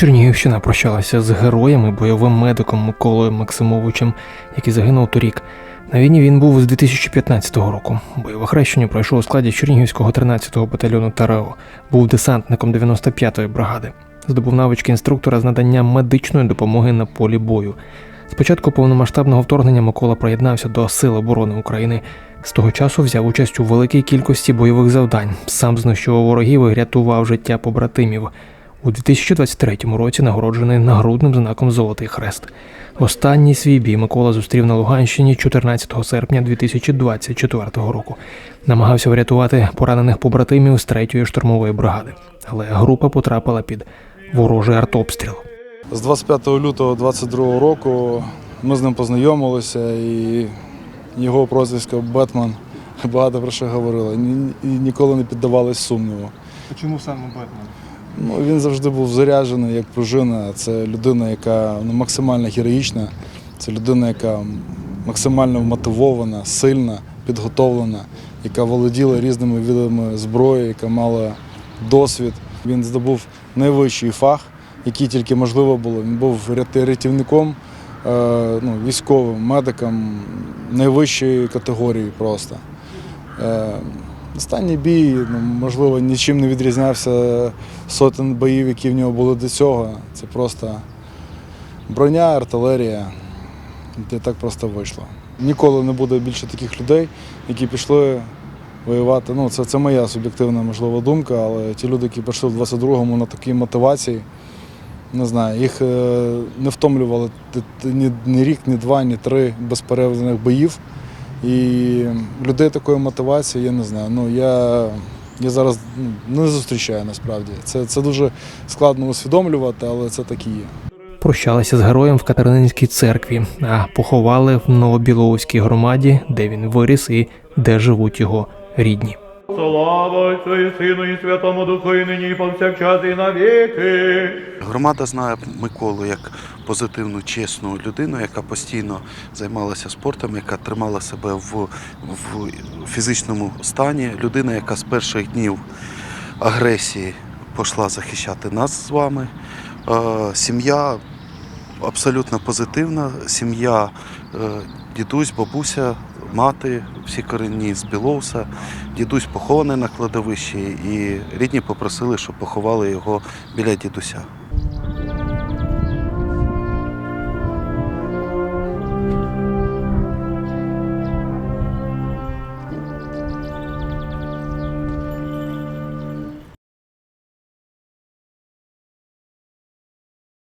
Чернігівщина прощалася з героєм і бойовим медиком Миколою Максимовичем, який загинув торік. На війні він був з 2015 року. Бойове хрещення пройшов у складі Чернігівського 13-го батальйону ТРО. Був десантником 95-ї бригади. Здобув навички інструктора з надання медичної допомоги на полі бою. Спочатку повномасштабного вторгнення Микола приєднався до Сил оборони України. З того часу взяв участь у великій кількості бойових завдань, сам знищував ворогів і рятував життя побратимів. У 2023 році нагороджений нагрудним знаком Золотий Хрест. Останній свій бій Микола зустрів на Луганщині 14 серпня 2024 року. Намагався врятувати поранених побратимів з 3-ї штурмової бригади, але група потрапила під ворожий артобстріл. З 25 лютого 22 року ми з ним познайомилися і його прозвисько Бетмен багато про що говорили. І ніколи не піддавались сумніву. Чому саме Бетмен? Ну, він завжди був заряджений як пружина. Це людина, яка ну, максимально героїчна, це людина, яка максимально мотивована, сильна, підготовлена, яка володіла різними видами зброї, яка мала досвід. Він здобув найвищий фах, який тільки можливо було. Він був рятівником, е, ну, військовим, медиком найвищої категорії просто. Останній бій, ну, можливо, нічим не відрізнявся сотень боїв, які в нього були до цього. Це просто броня, артилерія. І так просто вийшло. Ніколи не буде більше таких людей, які пішли воювати. Ну, це, це моя суб'єктивна, можливо, думка, але ті люди, які пішли в 22-му на такій мотивації, не знаю, їх е, не втомлювали ні, ні рік, ні два, ні три безперервних боїв. І людей такої мотивації, я не знаю. Ну, я, я зараз ну, не зустрічаю насправді. Це, це дуже складно усвідомлювати, але це так і є. Прощалися з героєм в Катерининській церкві, а поховали в Новобіловській громаді, де він виріс і де живуть його рідні. Слава Отцю і Сину і Святому Духу, і нині, і повсякчас, і навіки. Громада знає Миколу як позитивну, чесну людину, яка постійно займалася спортом, яка тримала себе в, в фізичному стані. Людина, яка з перших днів агресії пішла захищати нас з вами. Е, Сім'я абсолютно позитивна. Сім'я е, дідусь, бабуся, мати, всі корінні з Білоуса. Дідусь похований на кладовищі, і рідні попросили, щоб поховали його біля дідуся.